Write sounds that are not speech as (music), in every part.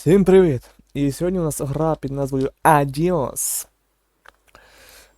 Всім привіт! І сьогодні у нас гра під назвою Adios.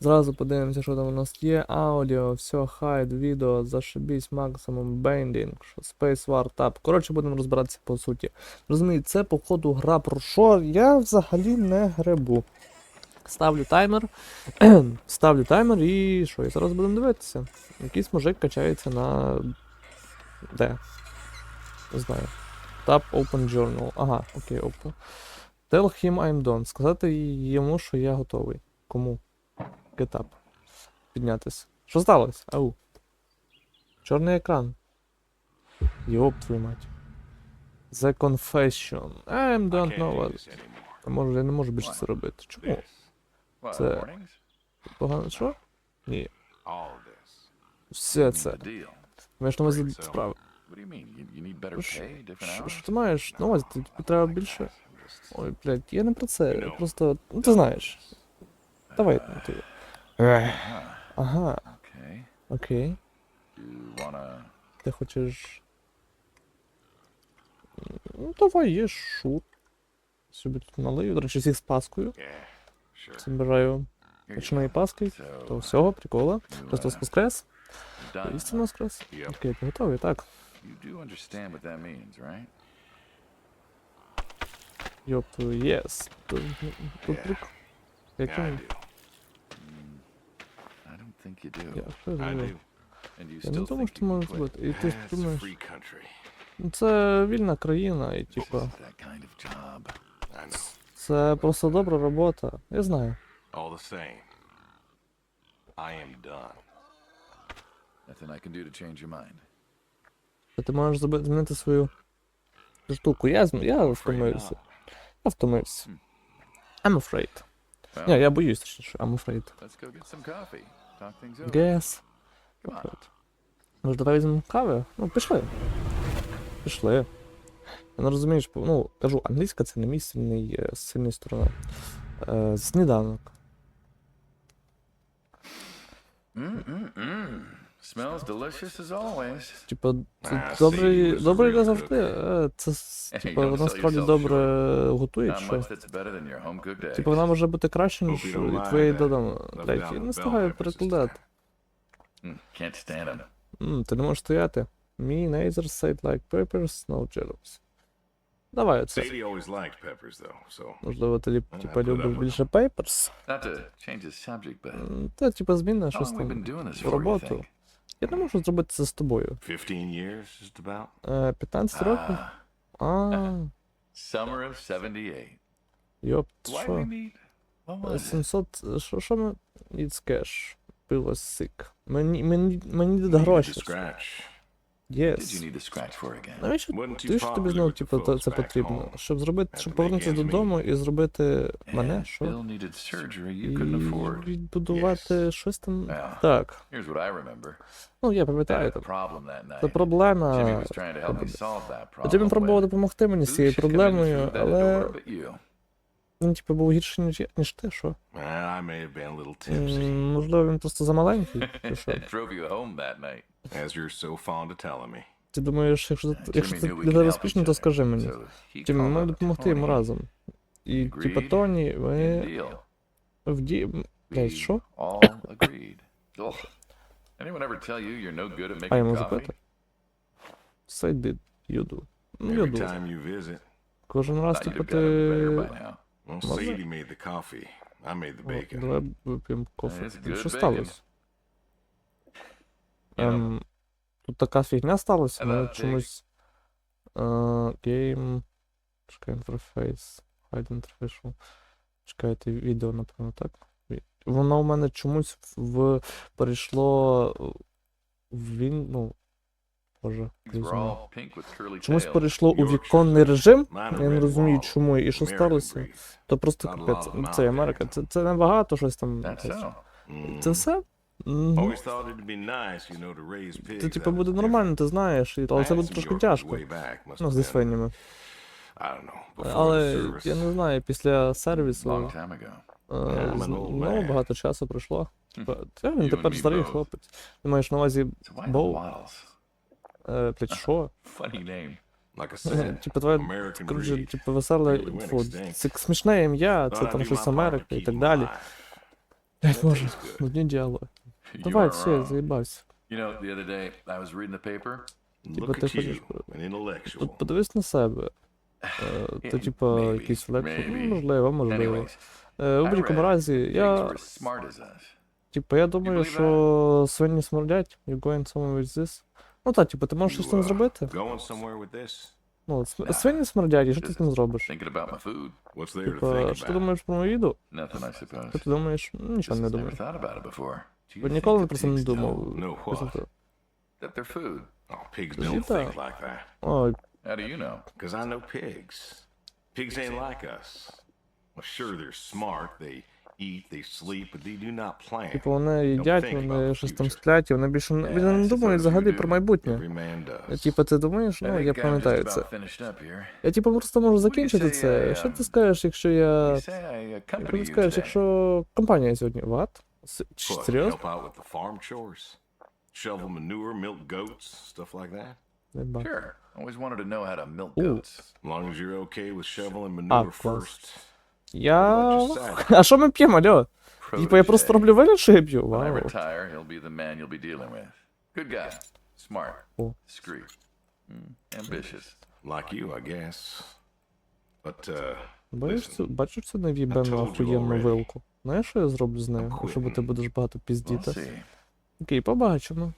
Зразу подивимося, що там у нас є. Аудіо, все, хайд, відео, зашибісь, максимум, бендінг, Space War Tab. Коротше, будемо розбиратися по суті. Розумієте, це походу гра про що? Я взагалі не гребу. Ставлю таймер. (clears throat) Ставлю таймер і що? І зараз будемо дивитися. Якийсь мужик качається на. Де? Не знаю. Tab Open Journal. Ага, окей, open. Tell him I'm done. Сказати йому, що я готовий. Кому? Get up. Піднятися. Що сталося? Ау. Чорний екран. Йоп, твою мать. The confession. I don't know what. А може, я не можу більше це робити. Чому? Це- Погано що? Ні. Все це. deal? Маєш на увазі справи. Що- Що ти маєш на увазі? Тобі треба більше. Ой, блядь, я не про це. Я просто. Ну ти знаєш. Давай. ну, ти. Ага, окей. Ти хочеш. Ну, давай, є шут. Собі тут налию. До речі, всіх з паскою. Почної go. паски. То всього, прикола. Христос воскрес. Істинно воскрес. Окей, ти готовий, так. You do understand what that means, right? Йоп, єс. Тут, тут Yeah. прик. Яким? Mm, I don't think you do. Я що I зробив? do. And you Я не still думаю, think що ти you can можеш quit. зробити. І ти It's a думаєш. free country. Ну, Це вільна країна, і This типа. isn't that kind of job. I know. Це просто добра робота. Я знаю. All the same, I am done. Nothing I can do to change your mind. Що ти можеш змінити свою штуку. Я, зм- я втомився. Я втомився. I'm afraid. Ні, я боюсь, точніше. I'm afraid. Guess. Може, давай візьмемо кави? Ну, пішли. Пішли. Я не розумію, що, ну, кажу, англійська це не мій сильний, е, сильна сторона. Е, сніданок. Mm-mm-mm. Smells delicious as always. Типа, це добрий, добрий real не завжди. Е, Це, с- типа, don't вона sell справді yourself добре готує, Not чи що? much that's better than your home cooked eggs. Типа вона може бути краще, ніж і Блять, down я the не bell встигаю peppers this перекладати. Mm, can't stand them. М, ти не можеш стояти. Me, Nazer, said like peppers, no jealous. Давай оце. Sadie always liked peppers, though, so Можливо, ти ліп- Ага, типа put up любиш with більше papers. Not to change the subject, but М, Та типа зміна how щось long we там. been doing this в for, you роботу. think? Я не можу зробити це з тобою. 15 years, just about. Е, 15 років? А, summer of 78. йоп, що? meet? What Е, was 700, що, що ми? It's cash. Пиво сик. Мені, мені, мені дадуть гроші. Again? Навіщо ти ж тобі знову, типу, це потрібно? Щоб зробити, щоб повернутися додому і зробити мене, що? І відбудувати щось там. Так. Ну, я пам'ятаю там. Це проблема. Джиммі пробував допомогти мені з цією проблемою, але? Він, типу, був гірший, ніж, я- ніж ти, що? Well, I may have been a little tipsy, М, Можливо, він просто замаленький, чи що? Drove you home that night. as you're so fond of telling me. Ти думаєш, якщо, Uh, ти- якщо Jimmy це knew we для could тебе help спішно, each то скажи мені. So he Джиммі, ми called маємо up допомогти йому Tony. разом. І, типу, Agreed. Тоні, Good ми deal. в ді... Блядь, We що? all agreed. Ugh. Anyone ever tell you you're no good at А making йому coffee? запити? Say did, you do. Ну, я Every do. time you visit, Кожен раз, Thought you'd типу, have gotten better ти... by now. Well, Well, Sadie made the coffee. I made the О, bacon. Давай вип'ємо кофе. It's good Що bacon. сталося? Ем, тут така фігня сталася, ми About чомусь. е, Game. Чекай, інтерфейс. Hide interface. Чекайте, відео, напевно, так? Ві- Воно у мене чомусь в перейшло в він. Ну. Боже, Чомусь перейшло у віконний режим. Я не розумію, чому і що сталося. То просто капець. Ну, Це Америка. Це, це небагато щось там. So. Mm. Це все? Це типу буде нормально, ти знаєш, але це буде трошки тяжко. Ну, зі свинями. Але я не знаю, після сервісу е, I'm з- an old ну, багато часу пройшло. Типа, він тепер старий хлопець. Ти маєш на увазі, So е, блядь, що? Funny name. Like I said, Типу, твоє, коротше, типу, веселе, фу, це смішне ім'я, це там щось Америки і так далі. Блять, good. одні діалоги. Давай, все, заїбався. You know, the other day I was reading the paper. Типу, Look ти хочеш... Тут подивись на себе. Е, То, Yeah, типа, якийсь лектор. Ну, можливо, можливо. Е, У будь-якому разі, я, типу, я думаю, що свині смердять. You going somewhere with this? Ну так, типу, ти можеш щось з цим You, uh, зробити? Going somewhere with this? Ну, св- Nah. свині смердять, і що ти з цим зробиш? Thinking about my food. What's there to Типа, think що ти about? думаєш про мою їду? Nothing, I suppose. Що ти думаєш? Ну, Нічого Just не never думаю. thought about it before. Do you Бо think ніколи that про це не pigs думав. know- know Просто what? так. That they're food. Oh, pigs You don't don't. think like that. Ой, How do you know? Because I know pigs. Pigs ain't like us. Well, sure, they're smart. They eat, they sleep, but they do not plan. типу, вони їдять, think about вони щось там сплять, і вони більше вони не думають взагалі про майбутнє. Типу, ти думаєш, ну, think я пам'ятаю це. about finished up here. Я типу просто можу закінчити say це. Що um, ти скажеш, якщо я. Accompany ти скажеш, якщо компанія сьогодні. What? Серйозно? Shovel manure, milk goats, stuff like that? Sure. Always wanted to know how to milk goats. As long as you're okay with shoveling Ah, manure first. Я. (laughs) А що ми п'ємо, алло? Типу, я просто роблю вигляд, що я п'ю. Вау. retire, he'll be the man you'll be dealing with. Good guy. Smart. Discreet. Mm, ambitious. Like you, I guess. But, uh, цю, бачиш цю you охуєнну вилку? Знаєш, що я зроблю з нею, якщо ти будеш багато піздіти? Окей, побачимо.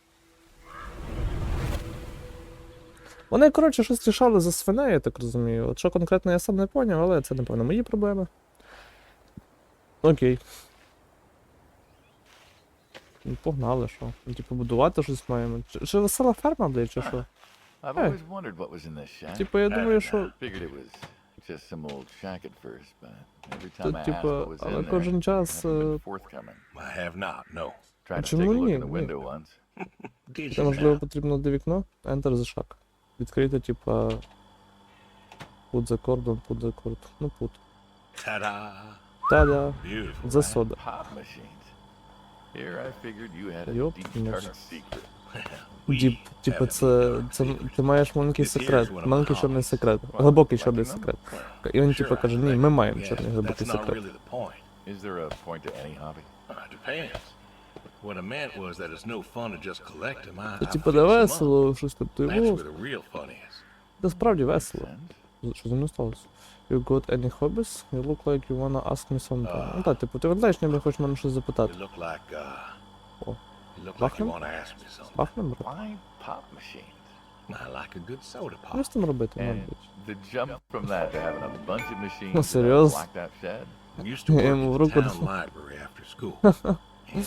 Вони, коротше, щось рішали за свиней, я так розумію. От що конкретно я сам не поняв, але це, напевно, мої проблеми. Окей. Ну, Погнали, що? Ну, Типу, будувати щось маємо. Чи, чи весела ферма, блядь, чи що? I've Hey. always wondered what was in this shack. Типу, я думаю, що. Figured it was just some old shack at first, but every time Тут, asked типу, what was але in there, кожен час. haven't been е, forthcoming. I have not, no. Tried to чому take a look ні? in the Ні. window once. Did Це you можливо now? потрібно до вікно. Enter the shack. Відкрити, типа. Put the cordon, put the cord. Ну, put. Ta-da! Та-да. Beautiful. За right? сода. Pop machines. Here I figured you had a Yup, deep dark yes. secret. Діп, типу, це, це ти маєш маленький секрет, маленький чорний секрет, глибокий чорний секрет. І він типу Sure, каже, ні, ми маємо чорний глибокий секрет. Is there a point to any hobby? Uh, it depends. What I meant was that it's no fun to just collect them. I, Це I типу fix не 'em up. весело, щось типу, That's о, where the real fun is. це справді Makes весело. Що зі мною сталося? You got any hobbies? You look like you wanna ask me something. Ну так, типу, ти виглядаєш, ніби хочеш мене щось запитати. You look like, uh, Oh. you look like you Pachnę? ask me something. Пахне, брат? Why pop machines? I like a good soda pop. з тим робити, мабуть? the jump from that to having a bunch of machines Ну, серйозно? locked out shed? I used to work at the town library after school. And,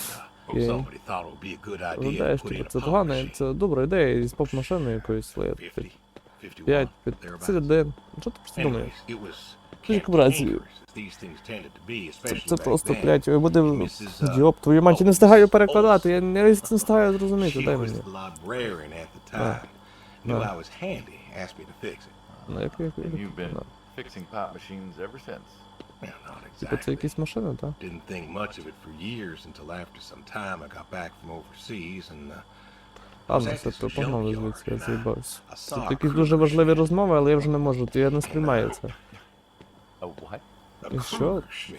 uh, somebody thought it would be a good idea to put типу, in a pop machine. це добра ідея із поп-машиною якоюсь 50, 51, 5, 51. Що ти просто думаєш? To be, Це, просто, блядь, ви буде... Uh, Діоп, твою мать, я не встигаю перекладати, я не, не встигаю зрозуміти, дай мені. Ну, як, як, як, ну, fixing pop machines ever since. Not Типу, exactly. Didn't think much of it for years until after some time I got back from overseas and uh, Ладно, Exactly, все, то погнали звідси, я заїбався. Тут якісь дуже важливі розмови, але я вже не можу, то я не сприймаю це. І що? Schmidt.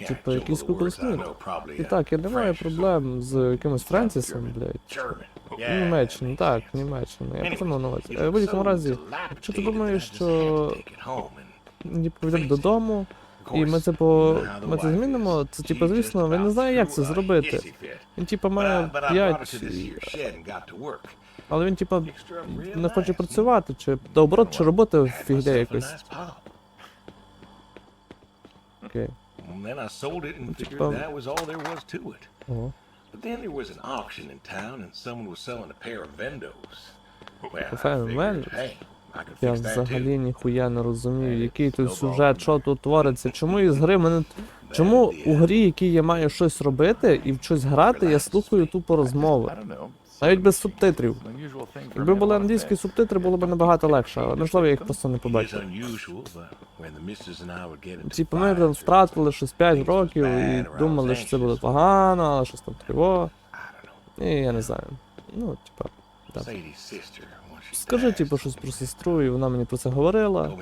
Yeah, Типу, якийсь the Кукол words I Сміт. know probably, І uh, так, я не маю проблем з якимось Френсісом, блядь. That так. Німеччині. Я потім на увазі. Е, В будь-якому разі, якщо ти думаєш, що мені повідомити додому, і ми це по ми це змінимо, це типу, звісно, він не знає, як це a зробити. Він типу має but I brought it to 5, this here shed and got to work. але він типу не хоче працювати, чи наоборот, чи роботи Had фігня якось. Окей. And then I sold it and figured Well- that was all there was to it. Ого. But then there was an auction in town and someone was selling a pair of Vendos. Well, I pair of figured, Vendos? hey, I could Я взагалі ніхуя не розумію, Е, який тут сюжет, що тут твориться, чому із гри мене. Чому у грі, якій я маю щось робити і в щось грати, я слухаю тупо розмови. Навіть без субтитрів. Якби були англійські субтитри, було б набагато легше, але можливо я їх просто не побачив. Типу ми там втратили щось 5 років і думали, що це буде погано, але щось там триво. І я не знаю. Ну, типа, так. Скажи, типу, щось про сестру, і вона мені про це говорила.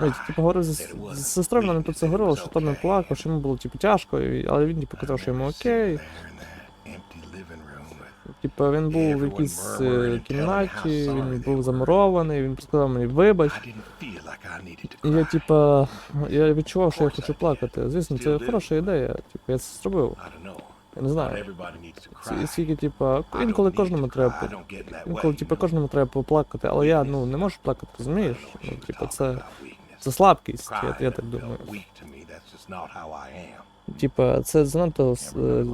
Ну, типу, говорив з, сестрою, вона мені про це говорила, що то не плакав, що йому було типу тяжко, але він типу казав, що йому окей. Типу, він був в якійсь е, кімнаті, він був замурований, він сказав мені вибач. Я, типа, я відчував, що я хочу плакати. Звісно, це хороша ідея. Типу, я це зробив. Я не знаю. Скільки, типа, інколи кожному треба. Інколи, типу, кожному треба поплакати, але я ну не можу плакати, розумієш? Ну, типу, це, це слабкість, я, я так думаю. Типа, це занадто е,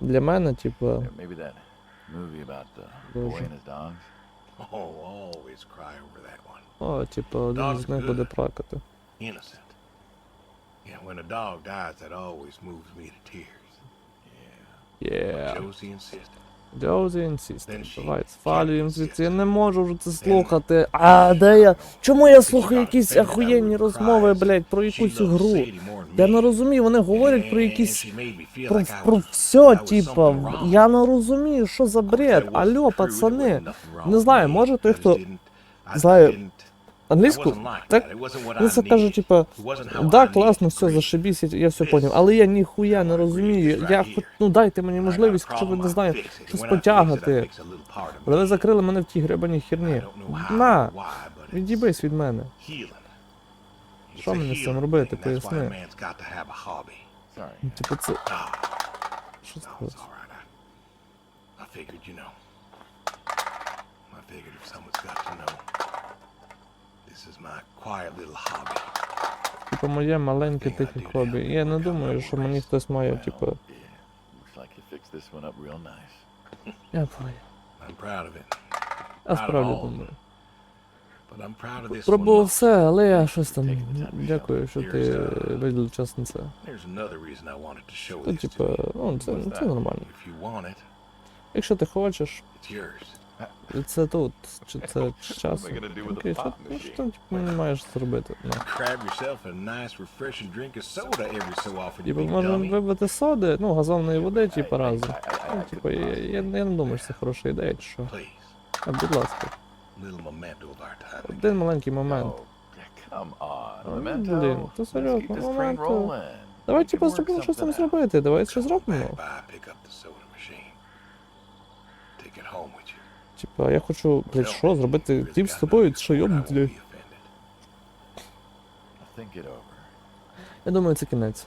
для мене, типа. Oh, always cry over that one. о, типа, один з них буде плакати. Innocent. Yeah, when a dog dies, that always moves me to tears. Yeah. Josie insisted. Давай, свалюємо звідси. Я не можу вже це слухати. А, де я? Чому я слухаю якісь ахуєнні розмови, блядь, про якусь гру? Я не розумію, вони говорять про якісь. Про, про все, типа. Я не розумію, що за бред. Алло, пацани. Не знаю, може той, хто знає англійську, так він це каже, типа, да, класно, все, зашибісь, я- я все поняв. Але я ніхуя не розумію. Я хоч, ну дайте мені можливість, хоча б не знаю, щось потягати. Але ви закрили мене в тій гребаній херні. На, відібись від мене. Що мені з цим робити, поясни. Типу, це. Що No, це? it's all right. I, I figured, you know. I figured if someone's got to know. This is my quiet little hobby. Типу, моє маленьке тихе хобі. Я не думаю, що мені хтось має, типу. Я понял. Я справді думаю. Пробував все, але я щось там. Дякую, що ти виділив час на це. Типу, ну, це, це нормально. Якщо ти хочеш, і це тут, чи це Окей, що, ну, що типу, не маєш зробити? Ну. Типу, можемо вибити соди, ну, газованої води, типу, разом. Ну, типу, я, я, я не думаю, що це хороша ідея, чи що. А, будь ласка, один маленький момент. Блін, то серйозно, keep this train Memento. rolling. Давай, типу, зробимо щось там зробити, давай щось зробимо. by, pick up the soda machine. Take it home with you. Типа, я хочу, блядь, що, зробити тім з тобою, що over. Я думаю, це кінець.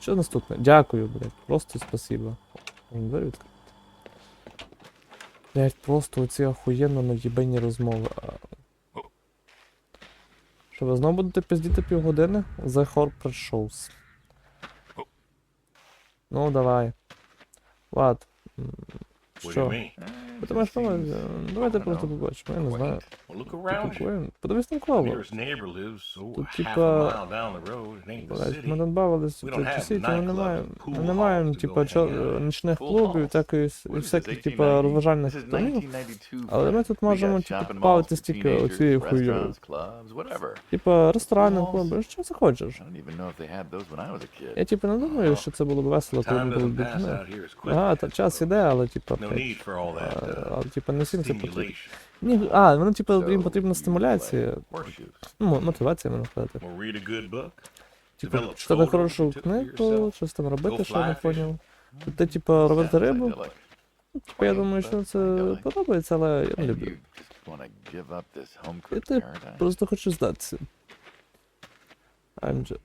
Що наступне? Дякую, блядь. Просто спасибо. Двері відкрити. Блядь, просто оці охуєнно наїбені розмови. Що, ви знову будете пиздіти півгодини? The Corporate Shows. Ну, давай. What Що? Ви що ми- е, Давайте просто побачимо, я не знаю. Подивись lives oh, Тут, типа, Блядь, ми city. надбавились We в don't have часі, ми не маємо, ми не маємо, типа, нічних клубів, такої, this, всяких, типа, розважальних. 1992. Але ми тут можемо, бавити malls, стільки clubs, whatever. Типа, ресторани, клуби, що a kid. Я, типу, не думаю, що це було б весело, коли ми були дітьми. Ага, та час іде, але, типа, No need for all that а, uh, але, типа, не всім це потрібно. Ні, а, вони, типу, їм потрібна стимуляція, ну, мо- мотивація, можна сказати. Типу, читати хорошу книгу, щось там робити, що я не поняв. Ти, типу, робити рибу, типу, я думаю, що це подобається, але я не люблю. home-cooked ти просто хочу здатися. I'm just...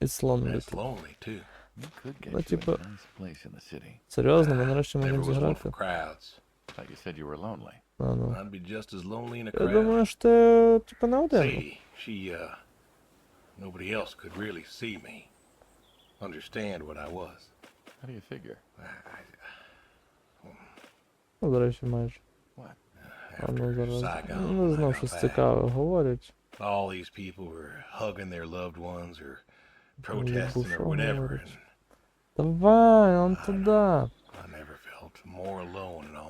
It's lonely. That's lonely too. We could get Ну, you типу, a nice place in the city. Серйозно, ми нарешті Never можемо was one зіграти. for crowds. Thought you said you were lonely. А, ну. I'd be just as lonely in a Я crowd. думаю, що ти, типу, не один. Sadie, she, uh, nobody else could really see me, understand what I was. How do you figure? Ну, до речі, майже. What? А ну After зараз. Saigon, Ну, I знов got щось back. цікаве говорять. All these people were hugging their loved ones or Ну, protesting or що whatever, говорить? and Давай, он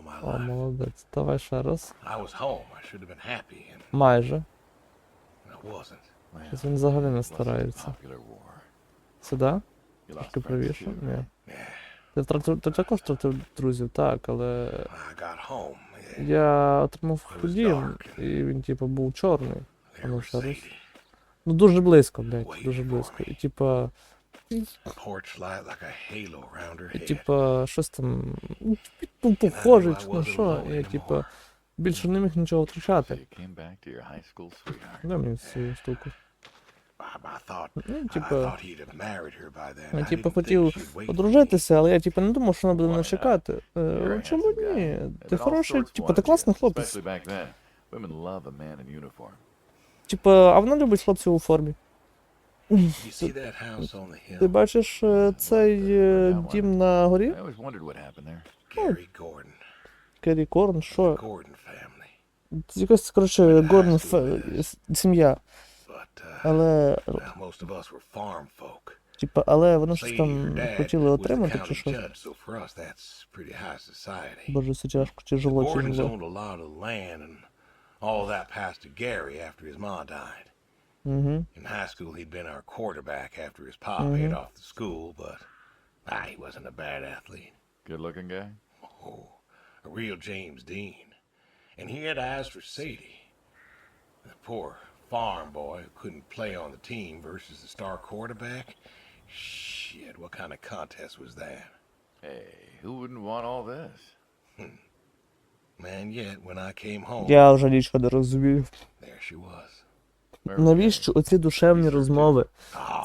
my О, молодець. Давай ще раз. Майже. Щось він взагалі не старається. Сюди? Трошки правіше? Ні. Ти втратив ти також втратив друзів, так, але я отримав ходім, і він, типу, був чорний. ну, ще раз. Ну дуже близько, блядь, дуже близько. І типа, І, типа, щось там ну, був похожий, чи на що, я, типа, більше не міг нічого втрачати. Дай мені цю штуку. Ну, типа, я хотів одружитися, але я типа не думав, що вона буде мене чекати. Е, Чому ні? Ти хороший, типа, ти класний хлопець. Типа, а вона любить хлопців у формі. Ти бачиш е, цей е, дім на горі? I always wondered what happened there. Gary Gordon. Керрі Корн, що? Gordon коротше, Горн сім'я. But, uh, Але, most of us were farm folk. типа, але вони щось там хотіли отримати чи що? judge, so for us that's pretty high society. Боже, це тяжко, тяжело, тяжело. owned a lot of land, and all that passed to Gary after his ma died. Угу. In high school, he'd been our quarterback after his pa paid off the school, but ah, he wasn't a bad athlete. Good looking guy? Oh, a real James Dean. And he had eyes for Sadie. The poor farm boy who couldn't play on the team versus the star quarterback. Shit, what kind of contest was that? Hey, who wouldn't want all this? Man, yet when I came home, Я вже нічого не розумію. there she was. Навіщо оці душевні розмови?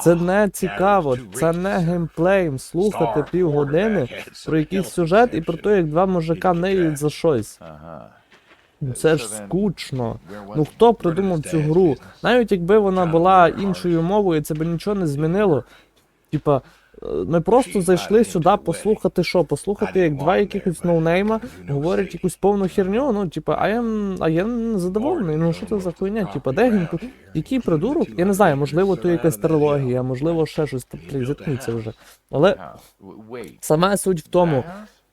Це не цікаво, це не геймплей, слухати півгодини про якийсь сюжет і про те, як два мужика неють за щось. Ну, Це ж скучно. Ну хто придумав цю гру? Навіть якби вона була іншою мовою, це би нічого не змінило. Типа, ми просто зайшли сюди послухати що? Послухати, як два якихось ноунейма говорять якусь повну херню. Ну, типа, а я, а я не задоволений. Ну що це за хуйня? Типа, де геймплей? Який придурок? Я не знаю, можливо, то якась трилогія, можливо, ще щось там вже. Але. Сама суть в тому.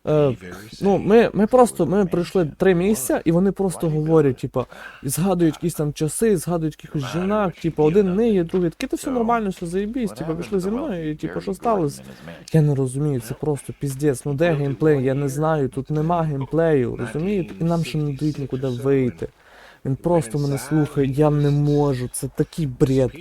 Е, ну, ми, ми просто ми пройшли три місця, і вони просто говорять, типа, і згадують якісь там часи, згадують якихось жінок, типа, один ниє, другий такий, то все нормально, все заєбісь, типа, пішли зі мною, і Gary що сталося? Я не розумію, це просто піздець. Ну де геймплей? Я не знаю, тут нема геймплею, розумієте? І нам ще не дають нікуди вийти. Він просто мене слухає, я не можу, це такий бред.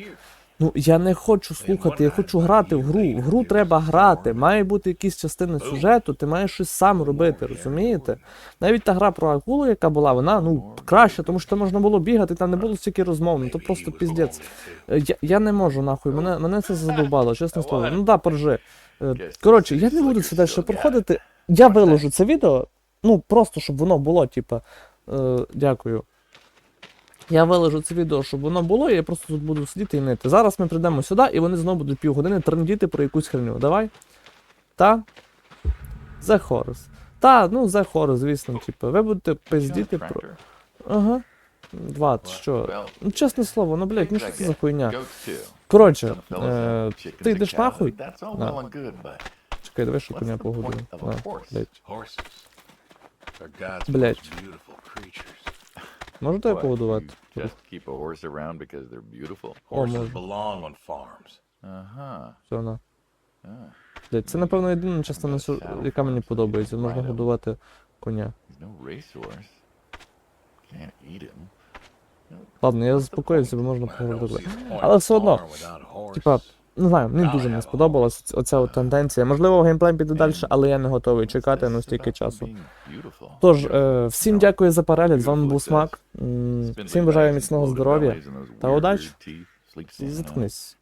Ну я не хочу слухати, я хочу грати в гру. В гру треба грати. Має бути якісь частини сюжету, ти маєш щось сам робити, розумієте? Навіть та гра про акулу, яка була, вона ну краще, тому що там можна було бігати, там не було стільки розмов, ну то просто піздець. Е, Я, я не можу нахуй, мене, мене це задовбало, чесне слово. Ну да, поржи. Е, Коротше, я не буду це далі проходити. Я виложу це відео, ну просто щоб воно було, типа. Е, дякую. Я виложу це відео, щоб воно було, і я просто тут буду сидіти і нити. Зараз ми прийдемо сюди, і вони знову будуть півгодини трендіти про якусь херню. Давай. Та. The Horse. Та, ну The Horse, звісно, типу. Ви будете пиздіти про. Ага. What? що? Ну, чесне слово, ну блядь, ну що це за хуйня? Коротше, е, ти йдеш нахуй? На. Чекай, давай що коня the погодую. point Можете я what, погодувати? you just keep a horse around because they're beautiful. Horses belong on farms. Uh-huh. Все, на. Ah. Блядь, це, напевно, єдина частина, яка мені подобається. Можна годувати коня. He's no racehorse. Can't eat him. Ладно, я заспокоївся, бо можна I don't поговорити. the point Але of все одно, farm without a horse. Типа, не знаю, мені дуже не сподобалась оця от тенденція. Можливо, геймплей піде далі, але я не готовий чекати на стільки часу. Тож, е, всім дякую за перегляд, з вами був Смак. Всім бажаю міцного здоров'я. та удачі. Заткнись.